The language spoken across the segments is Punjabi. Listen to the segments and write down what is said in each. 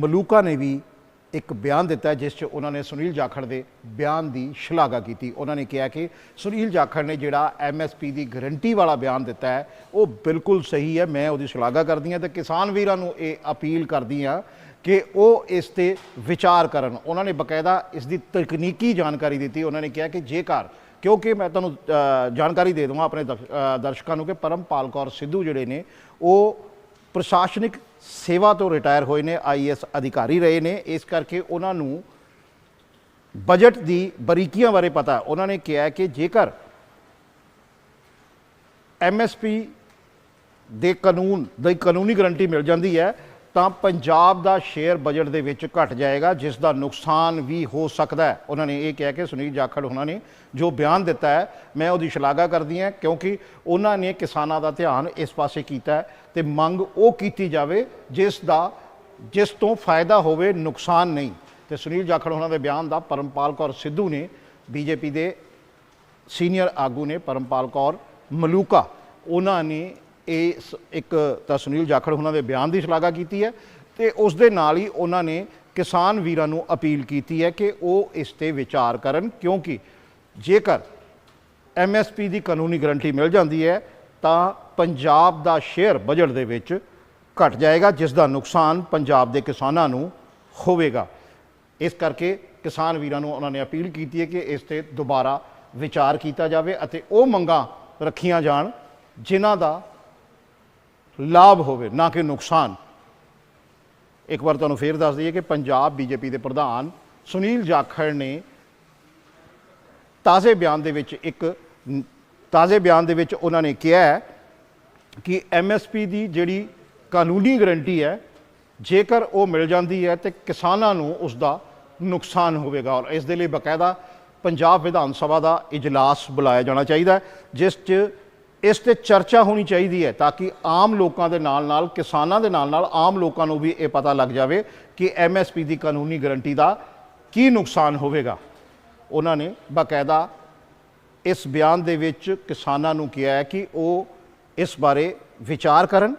ਮਲੂਕਾ ਨੇ ਵੀ ਇੱਕ ਬਿਆਨ ਦਿੱਤਾ ਜਿਸ 'ਚ ਉਹਨਾਂ ਨੇ ਸੁਨੀਲ ਜਾਖੜ ਦੇ ਬਿਆਨ ਦੀ ਸ਼ਲਾਘਾ ਕੀਤੀ। ਉਹਨਾਂ ਨੇ ਕਿਹਾ ਕਿ ਸੁਨੀਲ ਜਾਖੜ ਨੇ ਜਿਹੜਾ ਐਮਐਸਪੀ ਦੀ ਗਾਰੰਟੀ ਵਾਲਾ ਬਿਆਨ ਦਿੱਤਾ ਹੈ, ਉਹ ਬਿਲਕੁਲ ਸਹੀ ਹੈ। ਮੈਂ ਉਹਦੀ ਸ਼ਲਾਘਾ ਕਰਦੀ ਹਾਂ ਤੇ ਕਿਸਾਨ ਵੀਰਾਂ ਨੂੰ ਇਹ ਅਪੀਲ ਕਰਦੀ ਹਾਂ ਕਿ ਉਹ ਇਸ ਤੇ ਵਿਚਾਰ ਕਰਨ। ਉਹਨਾਂ ਨੇ ਬਕਾਇਦਾ ਇਸ ਦੀ ਤਕਨੀਕੀ ਜਾਣਕਾਰੀ ਦਿੱਤੀ। ਉਹਨਾਂ ਨੇ ਕਿਹਾ ਕਿ ਜੇਕਰ, ਕਿਉਂਕਿ ਮੈਂ ਤੁਹਾਨੂੰ ਜਾਣਕਾਰੀ ਦੇ ਦਵਾਂ ਆਪਣੇ ਦਰਸ਼ਕਾਂ ਨੂੰ ਕਿ ਪਰਮਪਾਲ ਕੌਰ ਸਿੱਧੂ ਜਿਹੜੇ ਨੇ, ਉਹ ਪ੍ਰਸ਼ਾਸਨਿਕ ਸੇਵਾ ਤੋਂ ਰਿਟਾਇਰ ਹੋਏ ਨੇ ਆਈਐਸ ਅਧਿਕਾਰੀ ਰਹੇ ਨੇ। ਇਸ ਕਰਕੇ ਉਹਨਾਂ ਨੂੰ ਬਜਟ ਦੀ ਬਰੀਕੀਆਂ ਬਾਰੇ ਪਤਾ ਉਹਨਾਂ ਨੇ ਕਿਹਾ ਕਿ ਜੇਕਰ ਐਮਐਸਪੀ ਦੇ ਕਾਨੂੰਨ, ਦੀ ਕਾਨੂੰਨੀ ਗਰੰਟੀ ਮਿਲ ਜਾਂਦੀ ਹੈ ਤਾਂ ਪੰਜਾਬ ਦਾ ਸ਼ੇਅਰ ਬਜਟ ਦੇ ਵਿੱਚ ਘਟ ਜਾਏਗਾ, ਜਿਸ ਦਾ ਨੁਕਸਾਨ ਵੀ ਹੋ ਸਕਦਾ ਹੈ। ਉਹਨਾਂ ਨੇ ਇਹ ਕਿਹਾ ਕਿ ਸੁਨੀਲ ਜਾਖੜ ਉਹਨਾਂ ਨੇ ਜੋ ਬਿਆਨ ਦਿੱਤਾ ਹੈ, ਮੈਂ ਉਹਦੀ ਸ਼ਲਾਘਾ ਕਰਦੀ ਹਾਂ, ਕਿਉਂਕਿ ਉਹਨਾਂ ਨੇ ਕਿਸਾਨਾਂ ਦਾ ਧਿਆਨ ਇਸ ਪਾਸੇ ਕੀਤਾ ਹੈ ਤੇ ਮੰਗ ਉਹ ਕੀਤੀ ਜਾਵੇ ਜਿਸ ਦਾ, ਜਿਸ ਤੋਂ ਫਾਇਦਾ ਹੋਵੇ, ਨੁਕਸਾਨ ਨਹੀਂ। ਤੇ ਸੁਨੀਲ ਜਾਖੜ ਉਹਨਾਂ ਦੇ ਬਿਆਨ ਦਾ ਪਰਮਪਾਲ ਕੌਰ ਸਿੱਧੂ ਨੇ, ਬੀਜੇਪੀ ਦੇ ਸੀਨੀਅਰ ਆਗੂ ਨੇ ਪਰਮਪਾਲ ਕੌਰ ਮਲੂਕਾ, ਉਹਨਾਂ ਨੇ ਇਹ ਸ- ਇੱਕ ਤਾਂ ਸੁਨੀਲ ਜਾਖੜ ਉਹਨਾਂ ਦੇ ਬਿਆਨ ਦੀ ਸ਼ਲਾਘਾ ਕੀਤੀ ਹੈ ਤੇ ਉਸ ਦੇ ਨਾਲ ਹੀ ਉਹਨਾਂ ਨੇ ਕਿਸਾਨ ਵੀਰਾਂ ਨੂੰ ਅਪੀਲ ਕੀਤੀ ਹੈ ਕਿ ਉਹ ਇਸ ਤੇ ਵਿਚਾਰ ਕਰਨ ਕਿਉਂਕਿ ਜੇਕਰ ਐਮਐਸਪੀ ਦੀ ਕਾਨੂੰਨੀ ਗਰੰਟੀ ਮਿਲ ਜਾਂਦੀ ਹੈ ਤਾਂ ਪੰਜਾਬ ਦਾ ਸ਼ੇਅਰ ਬਜਟ ਦੇ ਵਿੱਚ ਘਟ ਜਾਏਗਾ, ਜਿਸ ਦਾ ਨੁਕਸਾਨ ਪੰਜਾਬ ਦੇ ਕਿਸਾਨਾਂ ਨੂੰ ਹੋਵੇਗਾ। ਇਸ ਕਰਕੇ ਕਿਸਾਨ ਵੀਰਾਂ ਨੂੰ ਉਹਨਾਂ ਨੇ ਅਪੀਲ ਕੀਤੀ ਹੈ ਕਿ ਇਸ ਤੇ ਦੁਬਾਰਾ ਵਿਚਾਰ ਕੀਤਾ ਜਾਵੇ ਅਤੇ ਉਹ ਮੰਗਾਂ ਰੱਖੀਆਂ ਜਾਣ, ਜਿਨ੍ਹਾਂ ਦਾ ਲਾਭ ਹੋਵੇ, ਨਾ ਕਿ ਨੁਕਸਾਨ। ਇੱਕ ਵਾਰ ਤੁਹਾਨੂੰ ਫੇਰ ਦੱਸ ਦਈਏ ਕਿ ਪੰਜਾਬ ਬੀਜੇਪੀ ਦੇ ਪ੍ਰਧਾਨ ਸੁਨੀਲ ਜਾਖੜ ਨੇ ਤਾਜ਼ੇ ਬਿਆਨ ਦੇ ਵਿੱਚ ਇੱਕ, ਤਾਜ਼ੇ ਬਿਆਨ ਦੇ ਵਿੱਚ ਉਹਨਾਂ ਨੇ ਕਿਹਾ ਹੈ ਕਿ ਐਮਐਸਪੀ ਦੀ ਜਿਹੜੀ ਕਾਨੂੰਨੀ ਗਰੰਟੀ ਹੈ, ਜੇਕਰ ਉਹ ਮਿਲ ਜਾਂਦੀ ਹੈ ਤੇ ਕਿਸਾਨਾਂ ਨੂੰ ਉਸ ਦਾ ਨੁਕਸਾਨ ਹੋਵੇਗਾ ਔਰ ਇਸ ਦੇ ਲਈ ਬਕਾਇਦਾ ਪੰਜਾਬ ਵਿਧਾਨ ਸਭਾ ਦਾ ਇਜਲਾਸ ਬੁਲਾਇਆ ਜਾਣਾ ਚਾਹੀਦਾ ਜਿਸ 'ਚ ਇਸ ਤੇ ਚਰਚਾ ਹੋਣੀ ਚਾਹੀਦੀ ਹੈ ਤਾਂ ਕਿ ਆਮ ਲੋਕਾਂ ਦੇ ਨਾਲ ਨਾਲ, ਕਿਸਾਨਾਂ ਦੇ ਨਾਲ ਨਾਲ ਆਮ ਲੋਕਾਂ ਨੂੰ ਵੀ ਇਹ ਪਤਾ ਲੱਗ ਜਾਵੇ ਕਿ ਐਮਐਸਪੀ ਦੀ ਕਾਨੂੰਨੀ ਗਰੰਟੀ ਦਾ ਕੀ ਨੁਕਸਾਨ ਹੋਵੇਗਾ। ਉਹਨਾਂ ਨੇ ਬਕਾਇਦਾ ਇਸ ਬਿਆਨ ਦੇ ਵਿੱਚ ਕਿਸਾਨਾਂ ਨੂੰ ਕਿਹਾ ਹੈ ਕਿ ਉਹ ਇਸ ਬਾਰੇ ਵਿਚਾਰ ਕਰਨ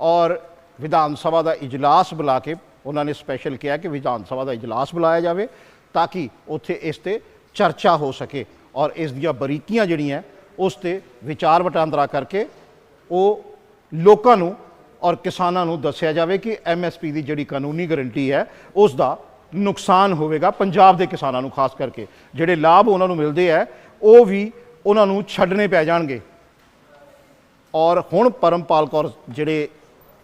ਔਰ ਵਿਧਾਨ ਸਭਾ ਦਾ ਇਜਲਾਸ ਬੁਲਾ ਕੇ ਉਹਨਾਂ ਨੇ ਸਪੈਸ਼ਲ ਕਿਹਾ ਕਿ ਵਿਧਾਨ ਸਭਾ ਦਾ ਇਜਲਾਸ ਬੁਲਾਇਆ ਜਾਵੇ ਤਾਂ ਕਿ ਉੱਥੇ ਇਸ ਤੇ ਚਰਚਾ ਹੋ ਸਕੇ ਔਰ ਇਸ ਦੀਆਂ ਬਰੀਕੀਆਂ ਜਿਹੜੀਆਂ ਉਸ ਤੇ ਵਿਚਾਰ ਵਟਾਂਦਰਾ ਕਰਕੇ ਉਹ ਲੋਕਾਂ ਨੂੰ ਔਰ ਕਿਸਾਨਾਂ ਨੂੰ ਦੱਸਿਆ ਜਾਵੇ ਕਿ ਐਮਐਸਪੀ ਦੀ ਜਿਹੜੀ ਕਾਨੂੰਨੀ ਗਰੰਟੀ ਹੈ, ਉਸ ਦਾ ਨੁਕਸਾਨ ਹੋਵੇਗਾ ਪੰਜਾਬ ਦੇ ਕਿਸਾਨਾਂ ਨੂੰ, ਖਾਸ ਕਰਕੇ। ਜਿਹੜੇ ਲਾਭ ਉਹਨਾਂ ਨੂੰ ਮਿਲਦੇ ਹੈ, ਉਹ ਵੀ ਉਹਨਾਂ ਨੂੰ ਛੱਡਣੇ ਪੈ ਜਾਣਗੇ। ਔਰ ਹੁਣ ਪਰਮਪਾਲ ਕੌਰ ਜਿਹੜੇ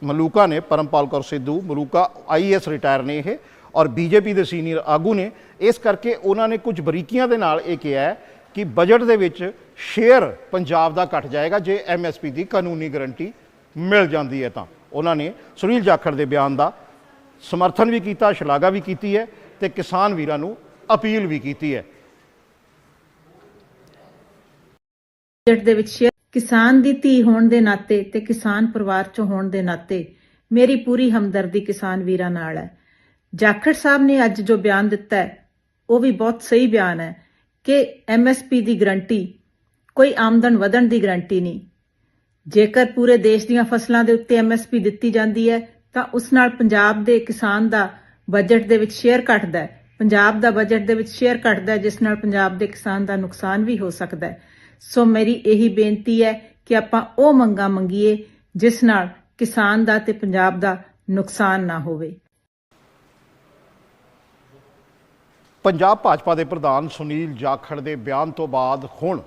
ਮਲੂਕਾ ਨੇ, ਪਰਮਪਾਲ ਕੌਰ ਸਿੱਧੂ, ਮਲੂਕਾ ਆਈਐਸ ਰਿਟਾਇਰ ਨੇ ਇਹ, ਔਰ ਬੀਜੇਪੀ ਦੇ ਸੀਨੀਅਰ ਆਗੂ ਨੇ, ਇਸ ਕਰਕੇ ਉਹਨਾਂ ਨੇ ਕੁਝ ਬਰੀਕੀਆਂ ਦੇ ਨਾਲ ਇਹ ਕਿਹਾ ਹੈ ਕਿ ਬਜਟ ਦੇ ਵਿੱਚ ਸ਼ੇਅਰ ਪੰਜਾਬ ਦਾ ਘਟ ਜਾਏਗਾ, ਜੇ ਐਮਐਸਪੀ ਦੀ ਕਾਨੂੰਨੀ ਗਰੰਟੀ ਮਿਲ ਜਾਂਦੀ ਹੈ ਤਾਂ। ਉਹਨਾਂ ਨੇ ਸੁਨੀਲ ਜਾਖੜ ਦੇ ਬਿਆਨ ਦਾ ਸਮਰਥਨ ਵੀ ਕੀਤਾ, ਸ਼ਲਾਘਾ ਵੀ ਕੀਤੀ ਹੈ ਤੇ ਕਿਸਾਨ ਵੀਰਾਂ ਨੂੰ ਅਪੀਲ ਵੀ ਕੀਤੀ ਹੈ। ਬਜਟ ਦੇ ਵਿੱਚ ਸ਼ੇਅਰ ਕਿਸਾਨ ਦੀ ਧੀ ਹੋਣ ਦੇ ਨਾਤੇ ਤੇ ਕਿਸਾਨ ਪਰਿਵਾਰ ਚੋਂ ਹੋਣ ਦੇ ਨਾਤੇ ਮੇਰੀ ਪੂਰੀ ਹਮਦਰਦੀ ਕਿਸਾਨ ਵੀਰਾਂ ਨਾਲ ਹੈ। ਜਾਖੜ ਸਾਹਿਬ ਨੇ ਅੱਜ ਜੋ ਬਿਆਨ ਦਿੱਤਾ ਹੈ, ਉਹ ਵੀ ਬਹੁਤ ਸਹੀ ਬਿਆਨ ਹੈ। ਕਿ ਐਮਐਸਪੀ ਦੀ ਗਰੰਟੀ ਕੋਈ ਆਮਦਨ ਵਧਣ ਦੀ ਗਰੰਟੀ ਨਹੀਂ। ਜੇਕਰ ਪੂਰੇ ਦੇਸ਼ ਦੀਆਂ ਫਸਲਾਂ ਦੇ ਉੱਤੇ ਐਮਐਸਪੀ ਦਿੱਤੀ ਜਾਂਦੀ ਹੈ, ਤਾਂ ਉਸ ਨਾਲ ਪੰਜਾਬ ਦੇ ਕਿਸਾਨ ਦਾ ਬਜਟ ਦੇ ਵਿੱਚ ਸ਼ੇਅਰ ਘਟਦਾ ਹੈ। ਪੰਜਾਬ ਦਾ ਬਜਟ ਦੇ ਵਿੱਚ ਸ਼ੇਅਰ ਘਟਦਾ ਹੈ, ਜਿਸ ਨਾਲ ਪੰਜਾਬ ਦੇ ਕਿਸਾਨ ਦਾ ਨੁਕਸਾਨ ਵੀ ਹੋ ਸਕਦਾ ਹੈ। ਸੋ ਮੇਰੀ ਇਹੀ ਬੇਨਤੀ ਹੈ ਕਿ ਆਪਾਂ ਉਹ ਮੰਗਾਂ ਮੰਗੀਏ, ਜਿਸ ਨਾਲ ਕਿਸਾਨ ਦਾ ਤੇ ਪੰਜਾਬ ਦਾ ਨੁਕਸਾਨ ਨਾ ਹੋਵੇ। ਪੰਜਾਬ ਭਾਜਪਾ ਦੇ ਪ੍ਰਧਾਨ ਸੁਨੀਲ ਜਾਖੜ ਦੇ ਬਿਆਨ ਤੋਂ ਬਾਅਦ ਹੁਣ